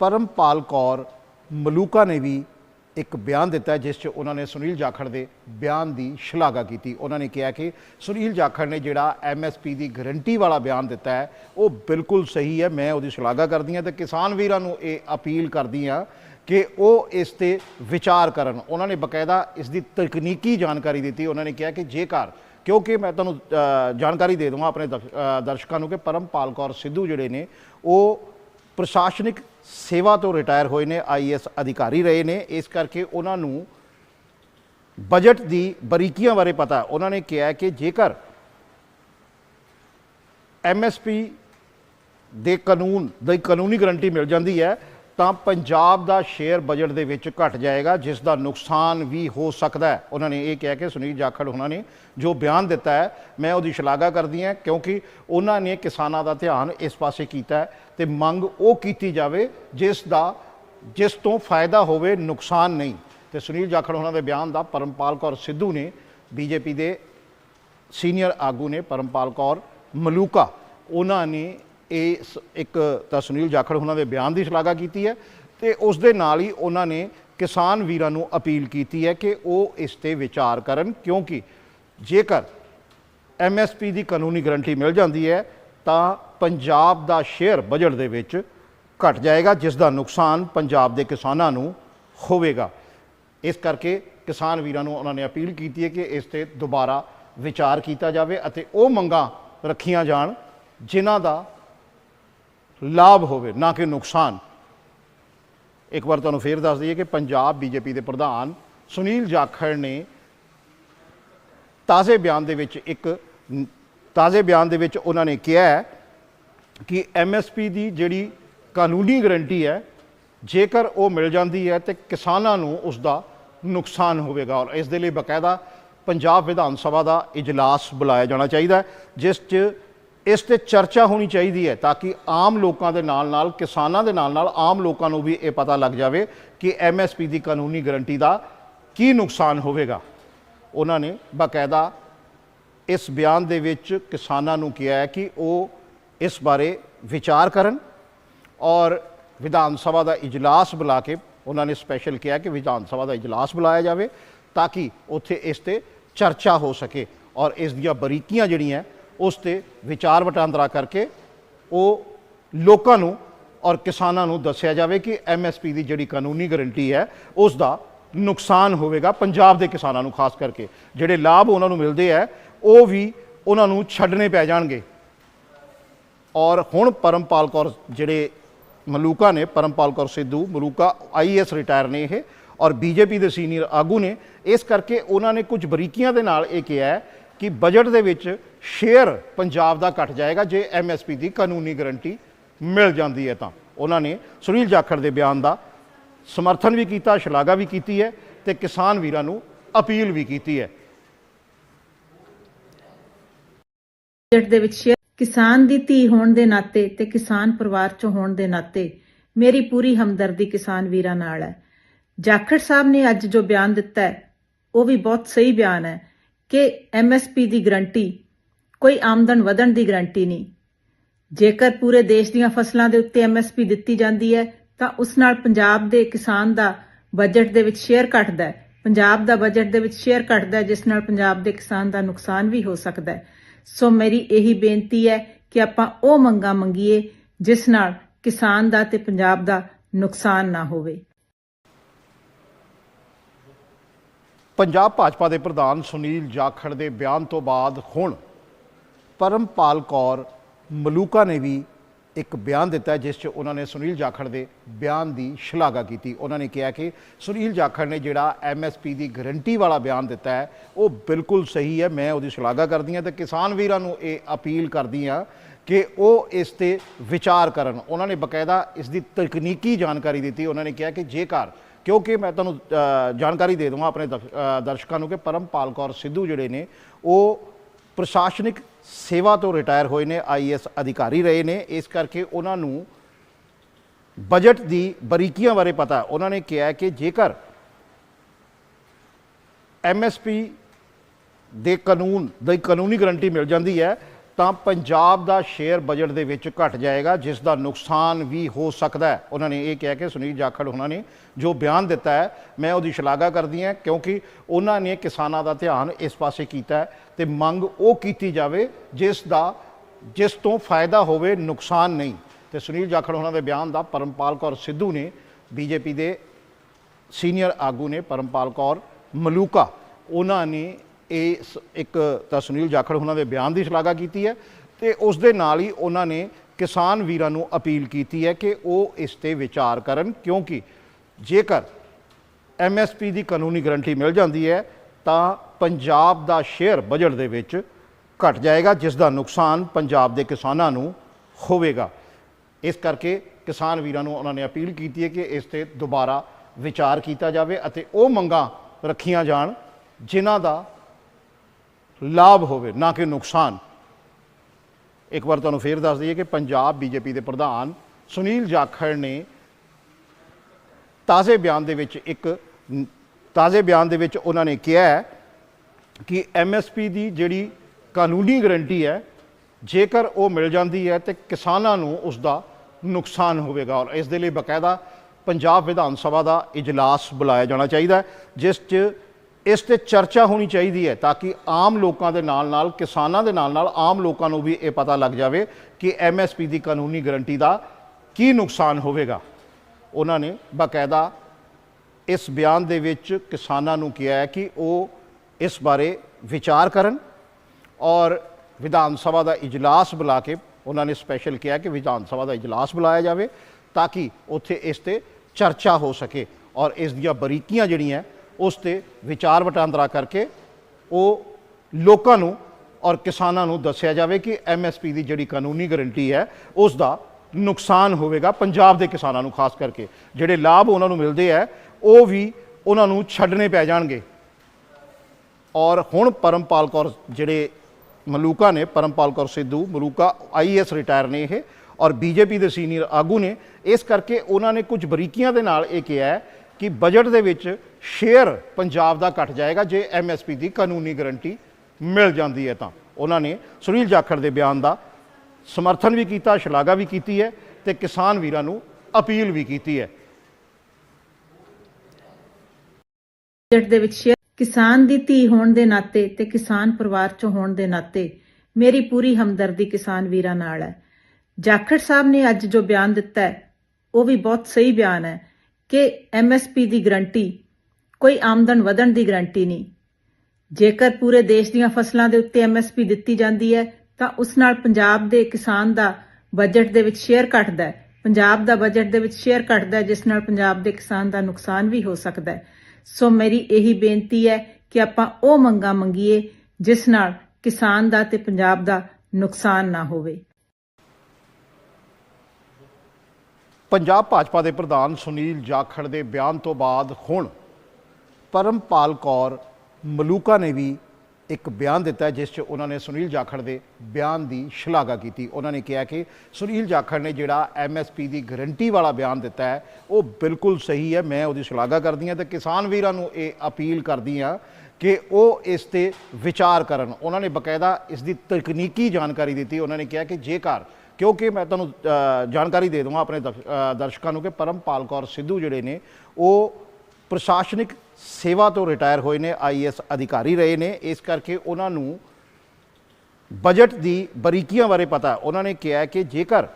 ਪਰਮਪਾਲ ਕੌਰ ਮਲੂਕਾ ਨੇ ਵੀ ਇੱਕ ਬਿਆਨ ਦਿੱਤਾ ਜਿਸ 'ਚ ਉਹਨਾਂ ਨੇ ਸੁਨੀਲ ਜਾਖੜ ਦੇ ਬਿਆਨ ਦੀ ਸ਼ਲਾਘਾ ਕੀਤੀ। ਉਹਨਾਂ ਨੇ ਕਿਹਾ ਕਿ ਸੁਨੀਲ ਜਾਖੜ ਨੇ ਜਿਹੜਾ ਐਮਐਸਪੀ ਦੀ ਗਾਰੰਟੀ ਵਾਲਾ ਬਿਆਨ ਦਿੱਤਾ ਹੈ, ਉਹ ਬਿਲਕੁਲ ਸਹੀ ਹੈ। ਮੈਂ ਉਹਦੀ ਸ਼ਲਾਘਾ ਕਰਦੀ ਹਾਂ ਤੇ ਕਿਸਾਨ ਵੀਰਾਂ ਨੂੰ ਇਹ ਅਪੀਲ ਕਰਦੀ ਹਾਂ ਕਿ ਉਹ ਇਸ ਤੇ ਵਿਚਾਰ ਕਰਨ। ਉਹਨਾਂ ਨੇ ਬਕਾਇਦਾ ਇਸ ਦੀ ਤਕਨੀਕੀ ਜਾਣਕਾਰੀ ਦਿੱਤੀ। ਉਹਨਾਂ ਨੇ ਕਿਹਾ ਕਿ ਜੇਕਰ ਕਿਉਂਕਿ ਮੈਂ ਤੁਹਾਨੂੰ ਜਾਣਕਾਰੀ ਦੇ ਦਵਾਂ ਆਪਣੇ ਦਰਸ਼- ਦਰਸ਼ਕਾਂ ਨੂੰ ਕਿ ਪਰਮਪਾਲ ਕੌਰ ਸਿੱਧੂ ਜਿਹੜੇ ਨੇ, ਉਹ ਪ੍ਰਸ਼ਾਸਨਿਕ ਸੇਵਾ ਤੋਂ ਰਿਟਾਇਰ ਹੋਏ ਨੇ ਆਈਐਸ ਅਧਿਕਾਰੀ ਰਹੇ ਨੇ। ਇਸ ਕਰਕੇ ਉਹਨਾਂ ਨੂੰ ਬਜਟ ਦੀ ਬਰੀਕੀਆਂ ਬਾਰੇ ਪਤਾ। ਉਹਨਾਂ ਨੇ ਕਿਹਾ ਕਿ ਜੇਕਰ ਐਮਐਸਪੀ ਦੇ ਕਾਨੂੰਨ, ਦੀ ਕਾਨੂੰਨੀ ਗਰੰਟੀ ਮਿਲ ਜਾਂਦੀ ਹੈ ਤਾਂ ਪੰਜਾਬ ਦਾ ਸ਼ੇਅਰ ਬਜਟ ਦੇ ਵਿੱਚ ਘਟ ਜਾਏਗਾ, ਜਿਸ ਦਾ ਨੁਕਸਾਨ ਵੀ ਹੋ ਸਕਦਾ ਹੈ। ਉਹਨਾਂ ਨੇ ਇਹ ਕਿਹਾ ਕਿ ਸੁਨੀਲ ਜਾਖੜ ਉਹਨਾਂ ਨੇ ਜੋ ਬਿਆਨ ਦਿੱਤਾ ਹੈ, ਮੈਂ ਉਹਦੀ ਸ਼ਲਾਘਾ ਕਰਦੀ ਹਾਂ, ਕਿਉਂਕਿ ਉਹਨਾਂ ਨੇ ਕਿਸਾਨਾਂ ਦਾ ਧਿਆਨ ਇਸ ਪਾਸੇ ਕੀਤਾ ਹੈ ਤੇ ਮੰਗ ਉਹ ਕੀਤੀ ਜਾਵੇ ਜਿਸ ਦਾ, ਜਿਸ ਤੋਂ ਫਾਇਦਾ ਹੋਵੇ, ਨੁਕਸਾਨ ਨਹੀਂ। ਤੇ ਸੁਨੀਲ ਜਾਖੜ ਉਹਨਾਂ ਦੇ ਬਿਆਨ ਦਾ ਪਰਮਪਾਲ ਕੌਰ ਸਿੱਧੂ ਨੇ, ਬੀਜੇਪੀ ਦੇ ਸੀਨੀਅਰ ਆਗੂ ਨੇ ਪਰਮਪਾਲ ਕੌਰ ਮਲੂਕਾ। ਉਹਨਾਂ ਨੇ ਇਹ ਸ- ਇੱਕ ਤਾਂ ਸੁਨੀਲ ਜਾਖੜ ਉਹਨਾਂ ਦੇ ਬਿਆਨ ਦੀ ਸ਼ਲਾਘਾ ਕੀਤੀ ਹੈ ਤੇ ਉਸ ਦੇ ਨਾਲ ਹੀ ਉਹਨਾਂ ਨੇ ਕਿਸਾਨ ਵੀਰਾਂ ਨੂੰ ਅਪੀਲ ਕੀਤੀ ਹੈ ਕਿ ਉਹ ਇਸ ਤੇ ਵਿਚਾਰ ਕਰਨ, ਕਿਉਂਕਿ ਜੇਕਰ ਐਮਐਸਪੀ ਦੀ ਕਾਨੂੰਨੀ ਗਰੰਟੀ ਮਿਲ ਜਾਂਦੀ ਹੈ, ਤਾਂ ਪੰਜਾਬ ਦਾ ਸ਼ੇਅਰ ਬਜਟ ਦੇ ਵਿੱਚ ਘਟ ਜਾਏਗਾ, ਜਿਸ ਦਾ ਨੁਕਸਾਨ ਪੰਜਾਬ ਦੇ ਕਿਸਾਨਾਂ ਨੂੰ ਹੋਵੇਗਾ। ਇਸ ਕਰਕੇ ਕਿਸਾਨ ਵੀਰਾਂ ਨੂੰ ਉਹਨਾਂ ਨੇ ਅਪੀਲ ਕੀਤੀ ਹੈ ਕਿ ਇਸ ਤੇ ਦੁਬਾਰਾ ਵਿਚਾਰ ਕੀਤਾ ਜਾਵੇ ਅਤੇ ਉਹ ਮੰਗਾਂ ਰੱਖੀਆਂ ਜਾਣ, ਜਿਨ੍ਹਾਂ ਦਾ ਲਾਭ ਹੋਵੇ, ਨਾ ਕਿ ਨੁਕਸਾਨ। ਇੱਕ ਵਾਰ ਤੁਹਾਨੂੰ ਫੇਰ ਦੱਸ ਦਈਏ ਕਿ ਪੰਜਾਬ ਬੀਜੇਪੀ ਦੇ ਪ੍ਰਧਾਨ ਸੁਨੀਲ ਜਾਖੜ ਨੇ ਤਾਜ਼ੇ ਬਿਆਨ ਦੇ ਵਿੱਚ ਇੱਕ ਤਾਜ਼ੇ ਬਿਆਨ ਦੇ ਵਿੱਚ ਉਹਨਾਂ ਨੇ ਕਿਹਾ ਹੈ ਕਿ ਐਮਐਸਪੀ ਦੀ ਜਿਹੜੀ ਕਾਨੂੰਨੀ ਗਰੰਟੀ ਹੈ, ਜੇਕਰ ਉਹ ਮਿਲ ਜਾਂਦੀ ਹੈ ਤੇ ਕਿਸਾਨਾਂ ਨੂੰ ਉਸ ਦਾ ਨੁਕਸਾਨ ਹੋਵੇਗਾ ਔਰ ਇਸ ਦੇ ਲਈ ਬਕਾਇਦਾ ਪੰਜਾਬ ਵਿਧਾਨ ਸਭਾ ਦਾ ਇਜਲਾਸ ਬੁਲਾਇਆ ਜਾਣਾ ਚਾਹੀਦਾ ਜਿਸ 'ਚ ਇਸ ਤੇ ਚਰਚਾ ਹੋਣੀ ਚਾਹੀਦੀ ਹੈ ਤਾਂ ਕਿ ਆਮ ਲੋਕਾਂ ਦੇ ਨਾਲ ਨਾਲ, ਕਿਸਾਨਾਂ ਦੇ ਨਾਲ ਨਾਲ ਆਮ ਲੋਕਾਂ ਨੂੰ ਵੀ ਇਹ ਪਤਾ ਲੱਗ ਜਾਵੇ ਕਿ ਐਮਐਸਪੀ ਦੀ ਕਾਨੂੰਨੀ ਗਰੰਟੀ ਦਾ ਕੀ ਨੁਕਸਾਨ ਹੋਵੇਗਾ। ਉਹਨਾਂ ਨੇ ਬਕਾਇਦਾ ਇਸ ਬਿਆਨ ਦੇ ਵਿੱਚ ਕਿਸਾਨਾਂ ਨੂੰ ਕਿਹਾ ਹੈ ਕਿ ਉਹ ਇਸ ਬਾਰੇ ਵਿਚਾਰ ਕਰਨ ਔਰ ਵਿਧਾਨ ਸਭਾ ਦਾ ਇਜਲਾਸ ਬੁਲਾ ਕੇ ਉਹਨਾਂ ਨੇ ਸਪੈਸ਼ਲ ਕਿਹਾ ਕਿ ਵਿਧਾਨ ਸਭਾ ਦਾ ਇਜਲਾਸ ਬੁਲਾਇਆ ਜਾਵੇ ਤਾਂ ਕਿ ਉੱਥੇ ਇਸ ਤੇ ਚਰਚਾ ਹੋ ਸਕੇ ਔਰ ਇਸ ਦੀਆਂ ਬਰੀਕੀਆਂ ਜਿਹੜੀਆਂ ਉਸ ਤੇ ਵਿਚਾਰ ਵਟਾਂਦਰਾ ਕਰਕੇ ਉਹ ਲੋਕਾਂ ਨੂੰ ਔਰ ਕਿਸਾਨਾਂ ਨੂੰ ਦੱਸਿਆ ਜਾਵੇ ਕਿ ਐਮਐਸਪੀ ਦੀ ਜਿਹੜੀ ਕਾਨੂੰਨੀ ਗਰੰਟੀ ਹੈ, ਉਸ ਦਾ ਨੁਕਸਾਨ ਹੋਵੇਗਾ ਪੰਜਾਬ ਦੇ ਕਿਸਾਨਾਂ ਨੂੰ, ਖਾਸ ਕਰਕੇ। ਜਿਹੜੇ ਲਾਭ ਉਹਨਾਂ ਨੂੰ ਮਿਲਦੇ ਹੈ, ਉਹ ਵੀ ਉਹਨਾਂ ਨੂੰ ਛੱਡਣੇ ਪੈ ਜਾਣਗੇ। ਔਰ ਹੁਣ ਪਰਮਪਾਲ ਕੌਰ ਜਿਹੜੇ ਮਲੂਕਾ ਨੇ, ਪਰਮਪਾਲ ਕੌਰ ਸਿੱਧੂ, ਮਲੂਕਾ ਆਈਐਸ ਰਿਟਾਇਰ ਨੇ ਇਹ, ਔਰ ਬੀਜੇਪੀ ਦੇ ਸੀਨੀਅਰ ਆਗੂ ਨੇ, ਇਸ ਕਰਕੇ ਉਹਨਾਂ ਨੇ ਕੁਝ ਬਰੀਕੀਆਂ ਦੇ ਨਾਲ ਇਹ ਕਿਹਾ ਕਿ ਬਜਟ ਦੇ ਵਿੱਚ ਸ਼ੇਅਰ ਪੰਜਾਬ ਦਾ ਘਟ ਜਾਏਗਾ, ਜੇ ਐਮਐਸਪੀ ਦੀ ਕਾਨੂੰਨੀ ਗਰੰਟੀ ਮਿਲ ਜਾਂਦੀ ਹੈ ਤਾਂ। ਉਹਨਾਂ ਨੇ ਸੁਨੀਲ ਜਾਖੜ ਦੇ ਬਿਆਨ ਦਾ ਸਮਰਥਨ ਵੀ ਕੀਤਾ, ਸ਼ਲਾਘਾ ਵੀ ਕੀਤੀ ਹੈ ਤੇ ਕਿਸਾਨ ਵੀਰਾਂ ਨੂੰ ਅਪੀਲ ਵੀ ਕੀਤੀ ਹੈ। ਬਜਟ ਦੇ ਵਿੱਚ ਸ਼ੇਅਰ ਕਿਸਾਨ ਦੀ ਧੀ ਹੋਣ ਦੇ ਨਾਤੇ ਤੇ ਕਿਸਾਨ ਪਰਿਵਾਰ ਚੋਂ ਹੋਣ ਦੇ ਨਾਤੇ ਮੇਰੀ ਪੂਰੀ ਹਮਦਰਦੀ ਕਿਸਾਨ ਵੀਰਾਂ ਨਾਲ ਹੈ। ਜਾਖੜ ਸਾਹਿਬ ਨੇ ਅੱਜ ਜੋ ਬਿਆਨ ਦਿੱਤਾ ਹੈ, ਉਹ ਵੀ ਬਹੁਤ ਸਹੀ ਬਿਆਨ ਹੈ। ਕਿ ਐਮਐਸਪੀ ਦੀ ਗਰੰਟੀ ਕੋਈ ਆਮਦਨ ਵਧਣ ਦੀ ਗਰੰਟੀ ਨਹੀਂ। ਜੇਕਰ ਪੂਰੇ ਦੇਸ਼ ਦੀਆਂ ਫਸਲਾਂ ਦੇ ਉੱਤੇ ਐਮਐਸਪੀ ਦਿੱਤੀ ਜਾਂਦੀ ਹੈ, ਤਾਂ ਉਸ ਨਾਲ ਪੰਜਾਬ ਦੇ ਕਿਸਾਨ ਦਾ ਬਜਟ ਦੇ ਵਿੱਚ ਸ਼ੇਅਰ ਘਟਦਾ ਹੈ। ਪੰਜਾਬ ਦਾ ਬਜਟ ਦੇ ਵਿੱਚ ਸ਼ੇਅਰ ਘਟਦਾ ਹੈ, ਜਿਸ ਨਾਲ ਪੰਜਾਬ ਦੇ ਕਿਸਾਨ ਦਾ ਨੁਕਸਾਨ ਵੀ ਹੋ ਸਕਦਾ ਹੈ। ਸੋ ਮੇਰੀ ਇਹੀ ਬੇਨਤੀ ਹੈ ਕਿ ਆਪਾਂ ਉਹ ਮੰਗਾਂ ਮੰਗੀਏ, ਜਿਸ ਨਾਲ ਕਿਸਾਨ ਦਾ ਤੇ ਪੰਜਾਬ ਦਾ ਨੁਕਸਾਨ ਨਾ ਹੋਵੇ। ਪੰਜਾਬ ਭਾਜਪਾ ਦੇ ਪ੍ਰਧਾਨ ਸੁਨੀਲ ਜਾਖੜ ਦੇ ਬਿਆਨ ਤੋਂ ਬਾਅਦ ਹੁਣ ਪਰਮਪਾਲ ਕੌਰ ਮਲੂਕਾ ਨੇ ਵੀ ਇੱਕ ਬਿਆਨ ਦਿੱਤਾ ਜਿਸ 'ਚ ਉਹਨਾਂ ਨੇ ਸੁਨੀਲ ਜਾਖੜ ਦੇ ਬਿਆਨ ਦੀ ਸ਼ਲਾਘਾ ਕੀਤੀ। ਉਹਨਾਂ ਨੇ ਕਿਹਾ ਕਿ ਸੁਨੀਲ ਜਾਖੜ ਨੇ ਜਿਹੜਾ ਐਮਐਸਪੀ ਦੀ ਗਰੰਟੀ ਵਾਲਾ ਬਿਆਨ ਦਿੱਤਾ ਹੈ, ਉਹ ਬਿਲਕੁਲ ਸਹੀ ਹੈ। ਮੈਂ ਉਹਦੀ ਸ਼ਲਾਘਾ ਕਰਦੀ ਹਾਂ ਤੇ ਕਿਸਾਨ ਵੀਰਾਂ ਨੂੰ ਇਹ ਅਪੀਲ ਕਰਦੀ ਹਾਂ ਕਿ ਉਹ ਇਸ ਤੇ ਵਿਚਾਰ ਕਰਨ। ਉਹਨਾਂ ਨੇ ਬਕਾਇਦਾ ਇਸ ਦੀ ਤਕਨੀਕੀ ਜਾਣਕਾਰੀ ਦਿੱਤੀ। ਉਹਨਾਂ ਨੇ ਕਿਹਾ ਕਿ ਜੇਕਰ ਕਿਉਂਕਿ ਮੈਂ ਤੁਹਾਨੂੰ ਜਾਣਕਾਰੀ ਦੇ ਦਵਾਂ ਆਪਣੇ ਦਰਸ਼ਕਾਂ ਨੂੰ ਕਿ ਪਰਮਪਾਲ ਕੌਰ ਸਿੱਧੂ ਜਿਹੜੇ ਨੇ, ਉਹ ਪ੍ਰਸ਼ਾਸਨਿਕ ਸੇਵਾ ਤੋਂ ਰਿਟਾਇਰ ਹੋਏ ਨੇ ਆਈਐਸ ਅਧਿਕਾਰੀ ਰਹੇ ਨੇ। ਇਸ ਕਰਕੇ ਉਹਨਾਂ ਨੂੰ ਬਜਟ ਦੀ ਬਰੀਕੀਆਂ ਬਾਰੇ ਪਤਾ ਉਹਨਾਂ ਨੇ ਕਿਹਾ ਕਿ ਜੇਕਰ ਐਮਐਸਪੀ ਦੇ ਕਾਨੂੰਨ, ਦੀ ਕਾਨੂੰਨੀ ਗਰੰਟੀ ਮਿਲ ਜਾਂਦੀ ਹੈ ਤਾਂ ਪੰਜਾਬ ਦਾ ਸ਼ੇਅਰ ਬਜਟ ਦੇ ਵਿੱਚ ਘਟ ਜਾਏਗਾ, ਜਿਸ ਦਾ ਨੁਕਸਾਨ ਵੀ ਹੋ ਸਕਦਾ ਹੈ। ਉਹਨਾਂ ਨੇ ਇਹ ਕਿਹਾ ਕਿ ਸੁਨੀਲ ਜਾਖੜ ਉਹਨਾਂ ਨੇ ਜੋ ਬਿਆਨ ਦਿੱਤਾ ਹੈ, ਮੈਂ ਉਹਦੀ ਸ਼ਲਾਘਾ ਕਰਦੀ ਹਾਂ, ਕਿਉਂਕਿ ਉਹਨਾਂ ਨੇ ਕਿਸਾਨਾਂ ਦਾ ਧਿਆਨ ਇਸ ਪਾਸੇ ਕੀਤਾ ਹੈ ਤੇ ਮੰਗ ਉਹ ਕੀਤੀ ਜਾਵੇ ਜਿਸ ਦਾ, ਜਿਸ ਤੋਂ ਫਾਇਦਾ ਹੋਵੇ, ਨੁਕਸਾਨ ਨਹੀਂ। ਤੇ ਸੁਨੀਲ ਜਾਖੜ ਉਹਨਾਂ ਦੇ ਬਿਆਨ ਦਾ ਪਰਮਪਾਲ ਕੌਰ ਸਿੱਧੂ ਨੇ, ਬੀਜੇਪੀ ਦੇ ਸੀਨੀਅਰ ਆਗੂ ਨੇ ਪਰਮਪਾਲ ਕੌਰ ਮਲੂਕਾ। ਉਹਨਾਂ ਨੇ ਇਹ ਸ- ਇੱਕ ਤਾਂ ਸੁਨੀਲ ਜਾਖੜ ਉਹਨਾਂ ਦੇ ਬਿਆਨ ਦੀ ਸ਼ਲਾਘਾ ਕੀਤੀ ਹੈ ਤੇ ਉਸ ਦੇ ਨਾਲ ਹੀ ਉਹਨਾਂ ਨੇ ਕਿਸਾਨ ਵੀਰਾਂ ਨੂੰ ਅਪੀਲ ਕੀਤੀ ਹੈ ਕਿ ਉਹ ਇਸ ਤੇ ਵਿਚਾਰ ਕਰਨ, ਕਿਉਂਕਿ ਜੇਕਰ ਐਮਐਸਪੀ ਦੀ ਕਾਨੂੰਨੀ ਗਰੰਟੀ ਮਿਲ ਜਾਂਦੀ ਹੈ, ਤਾਂ ਪੰਜਾਬ ਦਾ ਸ਼ੇਅਰ ਬਜਟ ਦੇ ਵਿੱਚ ਘਟ ਜਾਏਗਾ, ਜਿਸ ਦਾ ਨੁਕਸਾਨ ਪੰਜਾਬ ਦੇ ਕਿਸਾਨਾਂ ਨੂੰ ਹੋਵੇਗਾ। ਇਸ ਕਰਕੇ ਕਿਸਾਨ ਵੀਰਾਂ ਨੂੰ ਉਹਨਾਂ ਨੇ ਅਪੀਲ ਕੀਤੀ ਹੈ ਕਿ ਇਸ ਤੇ ਦੁਬਾਰਾ ਵਿਚਾਰ ਕੀਤਾ ਜਾਵੇ ਅਤੇ ਉਹ ਮੰਗਾਂ ਰੱਖੀਆਂ ਜਾਣ, ਜਿਨ੍ਹਾਂ ਦਾ ਲਾਭ ਹੋਵੇ, ਨਾ ਕਿ ਨੁਕਸਾਨ। ਇੱਕ ਵਾਰ ਤੁਹਾਨੂੰ ਫੇਰ ਦੱਸ ਦਈਏ ਕਿ ਪੰਜਾਬ ਬੀਜੇਪੀ ਦੇ ਪ੍ਰਧਾਨ ਸੁਨੀਲ ਜਾਖੜ ਨੇ ਤਾਜ਼ੇ ਬਿਆਨ ਦੇ ਵਿੱਚ ਇੱਕ ਤਾਜ਼ੇ ਬਿਆਨ ਦੇ ਵਿੱਚ ਉਹਨਾਂ ਨੇ ਕਿਹਾ ਹੈ ਕਿ ਐਮਐਸਪੀ ਦੀ ਜਿਹੜੀ ਕਾਨੂੰਨੀ ਗਰੰਟੀ ਹੈ, ਜੇਕਰ ਉਹ ਮਿਲ ਜਾਂਦੀ ਹੈ ਤੇ ਕਿਸਾਨਾਂ ਨੂੰ ਉਸ ਦਾ ਨੁਕਸਾਨ ਹੋਵੇਗਾ ਔਰ ਇਸ ਦੇ ਲਈ ਬਕਾਇਦਾ ਪੰਜਾਬ ਵਿਧਾਨ ਸਭਾ ਦਾ ਇਜਲਾਸ ਬੁਲਾਇਆ ਜਾਣਾ ਚਾਹੀਦਾ ਜਿਸ 'ਚ ਇਸ ਤੇ ਚਰਚਾ ਹੋਣੀ ਚਾਹੀਦੀ ਹੈ ਤਾਂ ਕਿ ਆਮ ਲੋਕਾਂ ਦੇ ਨਾਲ ਨਾਲ, ਕਿਸਾਨਾਂ ਦੇ ਨਾਲ ਨਾਲ ਆਮ ਲੋਕਾਂ ਨੂੰ ਵੀ ਇਹ ਪਤਾ ਲੱਗ ਜਾਵੇ ਕਿ ਐਮਐਸਪੀ ਦੀ ਕਾਨੂੰਨੀ ਗਰੰਟੀ ਦਾ ਕੀ ਨੁਕਸਾਨ ਹੋਵੇਗਾ। ਉਹਨਾਂ ਨੇ ਬਕਾਇਦਾ ਇਸ ਬਿਆਨ ਦੇ ਵਿੱਚ ਕਿਸਾਨਾਂ ਨੂੰ ਕਿਹਾ ਹੈ ਕਿ ਉਹ ਇਸ ਬਾਰੇ ਵਿਚਾਰ ਕਰਨ ਔਰ ਵਿਧਾਨ ਸਭਾ ਦਾ ਇਜਲਾਸ ਬੁਲਾ ਕੇ ਉਹਨਾਂ ਨੇ ਸਪੈਸ਼ਲ ਕਿਹਾ ਕਿ ਵਿਧਾਨ ਸਭਾ ਦਾ ਇਜਲਾਸ ਬੁਲਾਇਆ ਜਾਵੇ ਤਾਂ ਕਿ ਉੱਥੇ ਇਸ ਤੇ ਚਰਚਾ ਹੋ ਸਕੇ ਔਰ ਇਸ ਦੀਆਂ ਬਰੀਕੀਆਂ ਜਿਹੜੀਆਂ ਉਸ ਤੇ ਵਿਚਾਰ ਵਟਾਂਦਰਾ ਕਰਕੇ ਉਹ ਲੋਕਾਂ ਨੂੰ ਔਰ ਕਿਸਾਨਾਂ ਨੂੰ ਦੱਸਿਆ ਜਾਵੇ ਕਿ ਐਮਐਸਪੀ ਦੀ ਜਿਹੜੀ ਕਾਨੂੰਨੀ ਗਰੰਟੀ ਹੈ, ਉਸ ਦਾ ਨੁਕਸਾਨ ਹੋਵੇਗਾ ਪੰਜਾਬ ਦੇ ਕਿਸਾਨਾਂ ਨੂੰ, ਖਾਸ ਕਰਕੇ। ਜਿਹੜੇ ਲਾਭ ਉਹਨਾਂ ਨੂੰ ਮਿਲਦੇ ਹੈ, ਉਹ ਵੀ ਉਹਨਾਂ ਨੂੰ ਛੱਡਣੇ ਪੈ ਜਾਣਗੇ। ਔਰ ਹੁਣ ਪਰਮਪਾਲ ਕੌਰ ਜਿਹੜੇ ਮਲੂਕਾ ਨੇ, ਪਰਮਪਾਲ ਕੌਰ ਸਿੱਧੂ, ਮਲੂਕਾ ਆਈਐਸ ਰਿਟਾਇਰ ਨੇ ਇਹ, ਔਰ ਬੀਜੇਪੀ ਦੇ ਸੀਨੀਅਰ ਆਗੂ ਨੇ, ਇਸ ਕਰਕੇ ਉਹਨਾਂ ਨੇ ਕੁਝ ਬਰੀਕੀਆਂ ਦੇ ਨਾਲ ਇਹ ਕਿਹਾ ਕਿ ਬਜਟ ਦੇ ਵਿੱਚ ਸ਼ੇਅਰ ਪੰਜਾਬ ਦਾ ਘਟ ਜਾਏਗਾ, ਜੇ ਐਮਐਸਪੀ ਦੀ ਕਾਨੂੰਨੀ ਗਰੰਟੀ ਮਿਲ ਜਾਂਦੀ ਹੈ ਤਾਂ। ਉਹਨਾਂ ਨੇ ਸੁਨੀਲ ਜਾਖੜ ਦੇ ਬਿਆਨ ਦਾ ਸਮਰਥਨ ਵੀ ਕੀਤਾ, ਸ਼ਲਾਘਾ ਵੀ ਕੀਤੀ ਹੈ ਤੇ ਕਿਸਾਨ ਵੀਰਾਂ ਨੂੰ ਅਪੀਲ ਵੀ ਕੀਤੀ ਹੈ। ਬਜਟ ਦੇ ਵਿੱਚ ਸ਼ੇਅਰ ਕਿਸਾਨ ਦੀ ਧੀ ਹੋਣ ਦੇ ਨਾਤੇ ਤੇ ਕਿਸਾਨ ਪਰਿਵਾਰ ਚੋਂ ਹੋਣ ਦੇ ਨਾਤੇ ਮੇਰੀ ਪੂਰੀ ਹਮਦਰਦੀ ਕਿਸਾਨ ਵੀਰਾਂ ਨਾਲ ਹੈ। ਜਾਖੜ ਸਾਹਿਬ ਨੇ ਅੱਜ ਜੋ ਬਿਆਨ ਦਿੱਤਾ ਹੈ, ਉਹ ਵੀ ਬਹੁਤ ਸਹੀ ਬਿਆਨ ਹੈ। ਕਿ ਐਮਐਸਪੀ ਦੀ ਗਰੰਟੀ ਕੋਈ ਆਮਦਨ ਵਧਣ ਦੀ ਗਰੰਟੀ ਨਹੀਂ। ਜੇਕਰ ਪੂਰੇ ਦੇਸ਼ ਦੀਆਂ ਫਸਲਾਂ ਦੇ ਉੱਤੇ ਐਮਐਸਪੀ ਦਿੱਤੀ ਜਾਂਦੀ ਹੈ, ਤਾਂ ਉਸ ਨਾਲ ਪੰਜਾਬ ਦੇ ਕਿਸਾਨ ਦਾ ਬਜਟ ਦੇ ਵਿੱਚ ਸ਼ੇਅਰ ਘਟਦਾ ਹੈ। ਪੰਜਾਬ ਦਾ ਬਜਟ ਦੇ ਵਿੱਚ ਸ਼ੇਅਰ ਘਟਦਾ ਹੈ, ਜਿਸ ਨਾਲ ਪੰਜਾਬ ਦੇ ਕਿਸਾਨ ਦਾ ਨੁਕਸਾਨ ਵੀ ਹੋ ਸਕਦਾ ਹੈ। ਸੋ ਮੇਰੀ ਇਹੀ ਬੇਨਤੀ ਹੈ ਕਿ ਆਪਾਂ ਉਹ ਮੰਗਾਂ ਮੰਗੀਏ, ਜਿਸ ਨਾਲ ਕਿਸਾਨ ਦਾ ਤੇ ਪੰਜਾਬ ਦਾ ਨੁਕਸਾਨ ਨਾ ਹੋਵੇ। ਪੰਜਾਬ ਭਾਜਪਾ ਦੇ ਪ੍ਰਧਾਨ ਸੁਨੀਲ ਜਾਖੜ ਦੇ ਬਿਆਨ ਤੋਂ ਬਾਅਦ ਹੁਣ ਪਰਮਪਾਲ ਕੌਰ ਮਲੂਕਾ ਨੇ ਵੀ ਇੱਕ ਬਿਆਨ ਦਿੱਤਾ ਜਿਸ 'ਚ ਉਹਨਾਂ ਨੇ ਸੁਨੀਲ ਜਾਖੜ ਦੇ ਬਿਆਨ ਦੀ ਸ਼ਲਾਘਾ ਕੀਤੀ। ਉਹਨਾਂ ਨੇ ਕਿਹਾ ਕਿ ਸੁਨੀਲ ਜਾਖੜ ਨੇ ਜਿਹੜਾ ਐਮਐਸਪੀ ਦੀ ਗਰੰਟੀ ਵਾਲਾ ਬਿਆਨ ਦਿੱਤਾ ਹੈ, ਉਹ ਬਿਲਕੁਲ ਸਹੀ ਹੈ। ਮੈਂ ਉਹਦੀ ਸ਼ਲਾਘਾ ਕਰਦੀ ਹਾਂ ਤੇ ਕਿਸਾਨ ਵੀਰਾਂ ਨੂੰ ਇਹ ਅਪੀਲ ਕਰਦੀ ਹਾਂ ਕਿ ਉਹ ਇਸ ਤੇ ਵਿਚਾਰ ਕਰਨ। ਉਹਨਾਂ ਨੇ ਬਕਾਇਦਾ ਇਸ ਦੀ ਤਕਨੀਕੀ ਜਾਣਕਾਰੀ ਦਿੱਤੀ। ਉਹਨਾਂ ਨੇ ਕਿਹਾ ਕਿ ਜੇਕਰ ਕਿਉਂਕਿ ਮੈਂ ਤੁਹਾਨੂੰ ਜਾਣਕਾਰੀ ਦੇ ਦਵਾਂ ਆਪਣੇ ਦਰਸ਼ਕਾਂ ਨੂੰ ਕਿ ਪਰਮਪਾਲ ਕੌਰ ਸਿੱਧੂ ਜਿਹੜੇ ਨੇ, ਉਹ ਪ੍ਰਸ਼ਾਸਨਿਕ ਸੇਵਾ ਤੋਂ ਰਿਟਾਇਰ ਹੋਏ ਨੇ ਆਈਐਸ ਅਧਿਕਾਰੀ ਰਹੇ ਨੇ। ਇਸ ਕਰਕੇ ਉਹਨਾਂ ਨੂੰ ਬਜਟ ਦੀ ਬਰੀਕੀਆਂ ਬਾਰੇ ਪਤਾ ਉਹਨਾਂ ਨੇ ਕਿਹਾ ਕਿ ਜੇਕਰ